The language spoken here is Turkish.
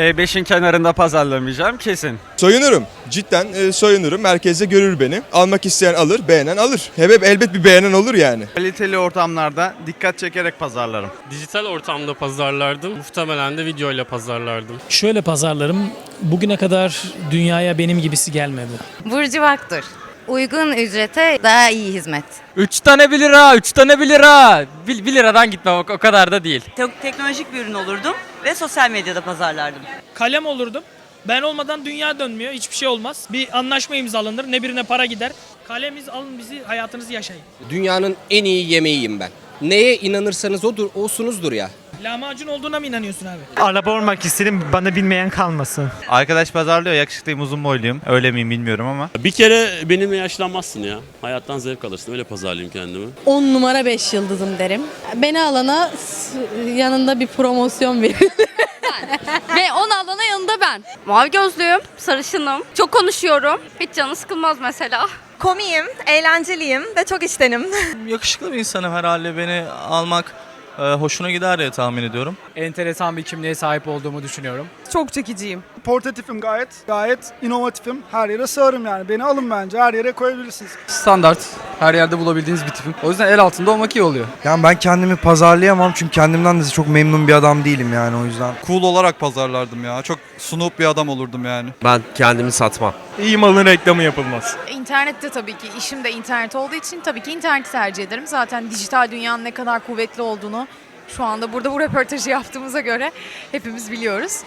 E5'in kenarında pazarlamayacağım kesin. Soyunurum. Cidden e, soyunurum. Merkezde görür beni. Almak isteyen alır, beğenen alır. Hep, hep elbet bir beğenen olur yani. Kaliteli ortamlarda dikkat çekerek pazarlarım. Dijital ortamda pazarlardım. Muhtemelen de videoyla pazarlardım. Şöyle pazarlarım. Bugüne kadar dünyaya benim gibisi gelmedi. Burcuvaktır. Uygun ücrete daha iyi hizmet. 3 tane 1 lira, 3 tane 1 lira. 1, liradan gitmem o, o kadar da değil. Tek- teknolojik bir ürün olurdum ve sosyal medyada pazarlardım. Kalem olurdum. Ben olmadan dünya dönmüyor. Hiçbir şey olmaz. Bir anlaşma imzalanır. Ne birine para gider. Kalemiz alın bizi hayatınızı yaşayın. Dünyanın en iyi yemeğiyim ben. Neye inanırsanız odur, olsunuzdur ya. Lahmacun olduğuna mı inanıyorsun abi? Araba olmak istedim bana bilmeyen kalmasın. Arkadaş pazarlıyor. Yakışıklıyım, uzun boyluyum. Öyle miyim bilmiyorum ama. Bir kere benimle yaşlanmazsın ya. Hayattan zevk alırsın. Öyle pazarlayayım kendimi. 10 numara 5 yıldızım derim. Beni alana yanında bir promosyon verin. Ve onu alana yanında ben. Mavi gözlüyüm, sarışınım, çok konuşuyorum. Hiç canı sıkılmaz mesela. Komiyim, eğlenceliyim ve çok içtenim. Yakışıklı bir insanım herhalde. Beni almak hoşuna gider diye tahmin ediyorum. Enteresan bir kimliğe sahip olduğumu düşünüyorum. Çok çekiciyim. Portatifim gayet. Gayet inovatifim. Her yere sığarım yani. Beni alın bence. Her yere koyabilirsiniz. Standart, her yerde bulabildiğiniz bir tipim. O yüzden el altında olmak iyi oluyor. Yani ben kendimi pazarlayamam çünkü kendimden de çok memnun bir adam değilim yani o yüzden. Cool olarak pazarlardım ya. Çok sunup bir adam olurdum yani. Ben kendimi satmam. İyi malın reklamı yapılmaz. İnternette tabii ki. işim de internet olduğu için tabii ki interneti tercih ederim. Zaten dijital dünyanın ne kadar kuvvetli olduğunu şu anda burada bu röportajı yaptığımıza göre hepimiz biliyoruz.